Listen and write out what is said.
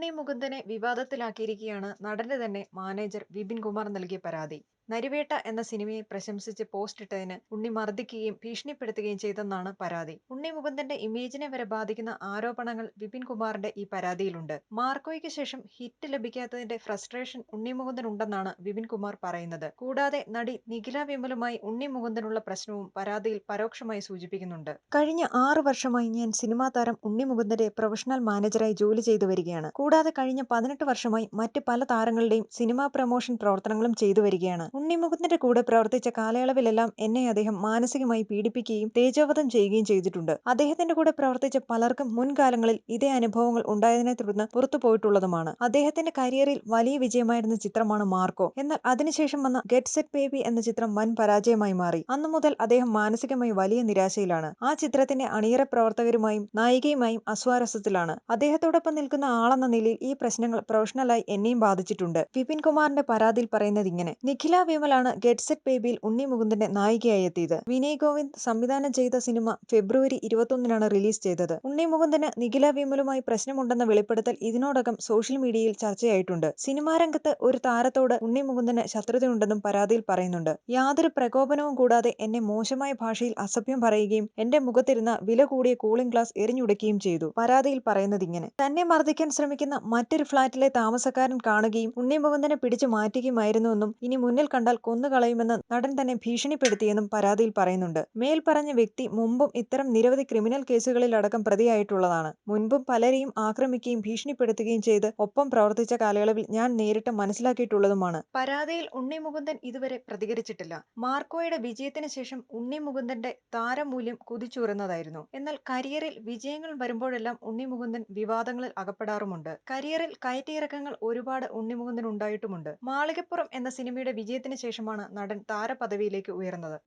ഉണ്ണി മുകുന്ദനെ വിവാദത്തിലാക്കിയിരിക്കുകയാണ് നടന്റെ തന്നെ മാനേജർ വിപിൻ കുമാർ നൽകിയ പരാതി. നരിവേട്ട എന്ന സിനിമയെ പ്രശംസിച്ച് പോസ്റ്റിട്ടതിന് ഉണ്ണി മർദ്ദിക്കുകയും ഭീഷണിപ്പെടുത്തുകയും ചെയ്തെന്നാണ് പരാതി. ഉണ്ണി മുകുന്ദന്റെ ഇമേജിനെ വരെ ബാധിക്കുന്ന ആരോപണങ്ങൾ വിപിൻ കുമാറിന്റെ ഈ പരാതിയിലുണ്ട്. മാർക്കോയ്ക്ക് ശേഷം ഹിറ്റ് ലഭിക്കാത്തതിന്റെ ഫ്രസ്ട്രേഷൻ ഉണ്ണി മുകുന്ദൻ ഉണ്ടെന്നാണ് വിപിൻ കുമാർ പറയുന്നത്. കൂടാതെ നടി നിഖില വിമലുമായി ഉണ്ണി മുകുന്ദനുള്ള പ്രശ്നവും പരാതിയിൽ പരോക്ഷമായി സൂചിപ്പിക്കുന്നുണ്ട്. കഴിഞ്ഞ ആറ് വർഷമായി ഞാൻ സിനിമാ താരം ഉണ്ണി മുകുന്ദന്റെ പ്രൊഫഷണൽ മാനേജറായി ജോലി ചെയ്തു വരികയാണ്. കൂടാതെ കഴിഞ്ഞ പതിനെട്ട് വർഷമായി മറ്റ് പല താരങ്ങളുടെയും സിനിമാ പ്രൊമോഷൻ പ്രവർത്തനങ്ങളും ചെയ്തു വരികയാണ്. ഉണ്ണി മുകുന്ദന്റെ കൂടെ പ്രവർത്തിച്ച കാലയളവിലെല്ലാം എന്നെ അദ്ദേഹം മാനസികമായി പീഡിപ്പിക്കുകയും തേജോവധം ചെയ്യുകയും ചെയ്തിട്ടുണ്ട്. അദ്ദേഹത്തിന്റെ കൂടെ പ്രവർത്തിച്ച പലർക്കും മുൻകാലങ്ങളിൽ ഇതേ അനുഭവങ്ങൾ ഉണ്ടായതിനെ തുടർന്ന് പുറത്തുപോയിട്ടുള്ളതുമാണ്. അദ്ദേഹത്തിന്റെ കരിയറിൽ വലിയ വിജയമായിരുന്ന ചിത്രമാണ് മാർക്കോ. എന്നാൽ അതിനുശേഷം വന്ന ഗെറ്റ് സെറ്റ് ബേബി എന്ന ചിത്രം വൻ പരാജയമായി മാറി. അന്നു മുതൽ അദ്ദേഹം മാനസികമായി വലിയ നിരാശയിലാണ്. ആ ചിത്രത്തിന്റെ അണിയറ പ്രവർത്തകരുമായും നായികയുമായും അസ്വാരസ്യത്തിലാണ്. അദ്ദേഹത്തോടൊപ്പം നിൽക്കുന്ന ആളെന്ന നിലയിൽ ഈ പ്രശ്നങ്ങൾ പ്രൊഫഷണലായി എന്നെയും ബാധിച്ചിട്ടുണ്ട്. വിപിൻ കുമാറിന്റെ പരാതിയിൽ പറയുന്നത് ഇങ്ങനെ നിഖില വിമലാണ് ഗെറ്റ് സെറ്റ് ബേബിയിൽ ഉണ്ണി മുകുന്ദന്റെ നായികയായി എത്തിയത്. വിനയ് ഗോവിന്ദ് സംവിധാനം ചെയ്ത സിനിമ ഫെബ്രുവരി ഇരുപത്തൊന്നിനാണ് റിലീസ് ചെയ്തത്. ഉണ്ണി മുകുന്ദന് നിഖില വിമലുമായി പ്രശ്നമുണ്ടെന്ന വെളിപ്പെടുത്തൽ ഇതിനോടകം സോഷ്യൽ മീഡിയയിൽ ചർച്ചയായിട്ടുണ്ട്. സിനിമാ രംഗത്ത് ഒരു താരത്തോട് ഉണ്ണി മുകുന്ദന് ശത്രുതയുണ്ടെന്നും പരാതിയിൽ പറയുന്നുണ്ട്. യാതൊരു പ്രകോപനവും കൂടാതെ എന്നെ മോശമായ ഭാഷയിൽ അസഭ്യം പറയുകയും എന്റെ മുഖത്തിരുന്ന വില കൂടിയ കൂളിംഗ് ഗ്ലാസ് എറിഞ്ഞുടക്കുകയും ചെയ്തു. പരാതിയിൽ പറയുന്നത് ഇങ്ങനെ തന്നെ മർദ്ദിക്കാൻ ശ്രമിക്കുന്ന മറ്റൊരു ഫ്ളാറ്റിലെ താമസക്കാരൻ കാണുകയും ഉണ്ണി മുകുന്ദനെ പിടിച്ചു മാറ്റുകയുമായിരുന്നുവെന്നും ഇനി മുന്നിൽ കണ്ടാൽ കൊന്നുകളയുമെന്ന് നടൻ തന്നെ ഭീഷണിപ്പെടുത്തിയെന്നും പരാതിയിൽ പറയുന്നുണ്ട്. മേൽപ്പറഞ്ഞ വ്യക്തി മുമ്പും ഇത്തരം നിരവധി ക്രിമിനൽ കേസുകളിൽ അടക്കം പ്രതിയായിട്ടുള്ളതാണ്. മുൻപും പലരെയും ആക്രമിക്കുകയും ഭീഷണിപ്പെടുത്തുകയും ചെയ്ത് ഒപ്പം പ്രവർത്തിച്ച കാലയളവിൽ ഞാൻ നേരിട്ട് മനസ്സിലാക്കിയിട്ടുള്ളതുമാണ്. പരാതിയിൽ ഉണ്ണി മുകുന്ദൻ ഇതുവരെ പ്രതികരിച്ചിട്ടില്ല. മാർക്കോയുടെ വിജയത്തിന് ശേഷം ഉണ്ണി മുകുന്ദന്റെ താരമൂല്യം കുതിച്ചുയർന്നതായിരുന്നു. എന്നാൽ കരിയറിൽ വിജയങ്ങൾ വരുമ്പോഴെല്ലാം ഉണ്ണി മുകുന്ദൻ വിവാദങ്ങളിൽ അകപ്പെടാറുമുണ്ട്. കരിയറിൽ കയറ്റിയിറക്കങ്ങൾ ഒരുപാട് ഉണ്ണി മുകുന്ദനുണ്ടായിട്ടുമുണ്ട്. മാളികപ്പുറം എന്ന സിനിമയുടെ പരാജയത്തിന് ശേഷമാണ് നടൻ താരപദവിയിലേക്ക് ഉയർന്നത്.